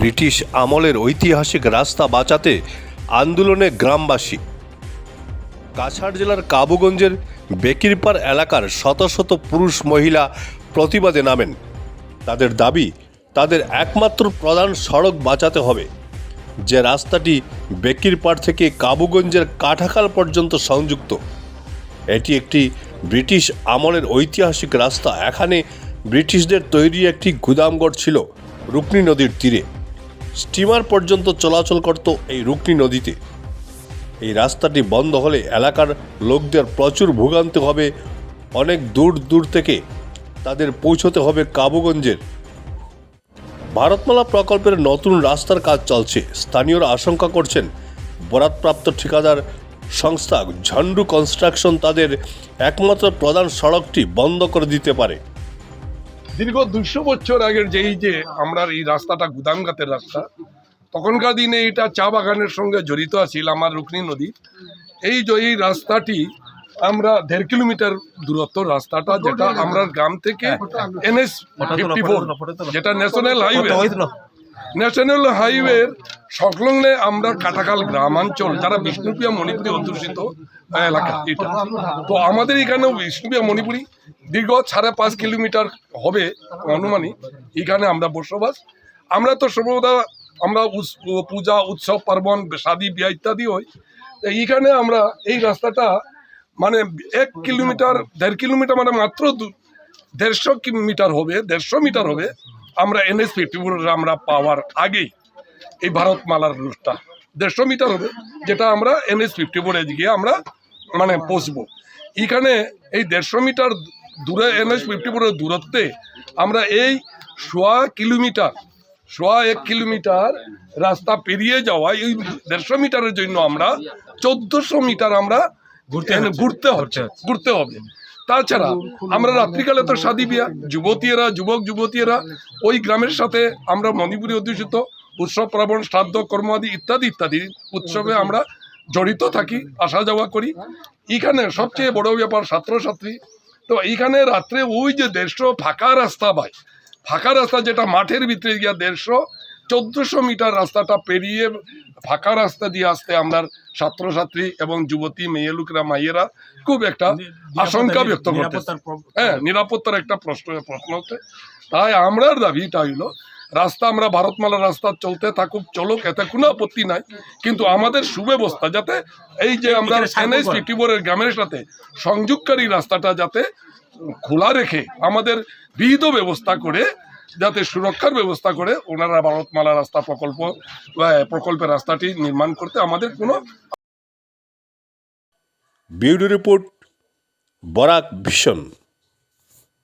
British আমলের ঐতিহাসিক রাস্তা বাঁচাতে আন্দোলনে গ্রামবাসী। কাছাড় জেলার কাবুগঞ্জের বেকিরপাড় এলাকার শত শত পুরুষ মহিলা প্রতিবাদে নামেন। তাদের দাবি, তাদের একমাত্র প্রধান সড়ক বাঁচাতে হবে। যে রাস্তাটি বেকিরপাড় থেকে কাবুগঞ্জের কাঠাখাল পর্যন্ত সংযুক্ত। এটি একটি ব্রিটিশ আমলের ঐতিহাসিক রাস্তা। এখানে ব্রিটিশদের তৈরি একটি গুদামঘর ছিল রুকনি নদীর তীরে। স্টিমার পর্যন্ত চলাচল করত এই রুকনি নদীতে। এই রাস্তাটি বন্ধ হলে এলাকার লোকদের প্রচুর ভোগান্তি হবে। অনেক দূর দূর থেকে তাদের পৌঁছতে হবে কাবুগঞ্জের। ভারতমালা প্রকল্পের নতুন রাস্তার কাজ চলছে। স্থানীয়রা আশঙ্কা করছেন, বরাদপ্রাপ্ত ঠিকাদার সংস্থা ঝন্ডু কনস্ট্রাকশন তাদের একমাত্র প্রধান সড়কটি বন্ধ করে দিতে পারে। দীর্ঘ দুশো বছর আগের যেই যে আমরা এই রাস্তাটা গুদামঘাতের রাস্তা তখনকার দিনে এটা চা বাগানের সঙ্গে জড়িত আছিল আমার রুকনি নদী। এই যে এই রাস্তাটি আমরা দেড় কিলোমিটার দূরত্ব রাস্তাটা যেটা আমরা গ্রাম থেকে এনএস ফোর যেটা ন্যাশনাল হাইওয়ে। ন্যাশনাল হাইওয়ের সংলগ্নে আমরা কাটাকাল গ্রামাঞ্চল, যারা বিষ্ণুপ্রিয়া মণিপুরি অধ্যুষিত এলাকা এটা। তো আমাদের এখানেও বিষ্ণুপ্রিয়া মণিপুরি দীর্ঘ সাড়ে পাঁচ কিলোমিটার হবে অনুমানিক এখানে আমরা বসবাস। আমরা তো সর্বদা আমরা পূজা, উৎসব, পার্বণ শাদি বিয়া ইত্যাদি তো এইখানে আমরা এই রাস্তাটা মানে এক কিলোমিটার, দেড় কিলোমিটার মানে মাত্র দেড়শো মিটার হবে, দেড়শো মিটার হবে। আমরা এনএস ফিফটি আমরা পাওয়ার আগেই এই ভারতমালার রুটটা। দেড়শো মিটার হবে যেটা আমরা এনএস ফিফটি ফোরে গিয়ে আমরা মানে পৌঁছবো। এখানে এই দেড়শো মিটার দূরে এনএস ফিফটি ফোরের দূরত্বে আমরা এই সোয়া কিলোমিটার সোয়া এক কিলোমিটার রাস্তা পেরিয়ে যাওয়া এই দেড়শো মিটারের জন্য আমরা চোদ্দশো মিটার আমরা ঘুরতে ঘুরতে হচ্ছে ঘুরতে হবে। তাছাড়া আমরা রাত্রিকালে তো শাদি বিয়া যুবতীরা যুবক যুবতীরা ওই গ্রামের সাথে আমরা মণিপুরি অধ্যুষিত উৎসব পার্বণ শ্রাদ্ধ কর্মাদি ইত্যাদি ইত্যাদি উৎসবে আমরা জড়িত থাকি আসা যাওয়া করি। এখানে সবচেয়ে বড় ব্যাপার ছাত্রছাত্রী। তো এইখানে রাত্রে ওই যে দেড়শো ফাঁকা রাস্তা ভাই ফাঁকা রাস্তা যেটা মাঠের ভিতরে গিয়া দেড়শো চোদ্দশো মিটার রাস্তাটা পেরিয়ে ফাঁকা রাস্তা দিয়ে আসতে আমরা ছাত্রছাত্রী এবং যুবতী মেয়ে লোকেরা মাইয়েরা খুব একটা আশঙ্কা ব্যক্ত করতে হ্যাঁ নিরাপত্তার একটা প্রশ্ন প্রশ্ন হচ্ছে তাই আমরার দাবিটা হইল রাস্তা আমরা ভারতমালা রাস্তা চলতে থাকুক চলুক এতে কোনো আপত্তি নাই। কিন্তু আমাদের সুব্যবস্থা যাতে এই যে আমরা এনএস ফিফটিবোরের গ্রামের সাথে সংযোগকারী রাস্তাটা যাতে খোলা রেখে আমাদের বিহিত ব্যবস্থা করে যাতে সুরক্ষার ব্যবস্থা করে ওনারা ভারতমালা রাস্তা প্রকল্প প্রকল্পের রাস্তাটি নির্মাণ করতে আমাদের কোনো বিউরো রিপোর্ট, বরাক ভীষণ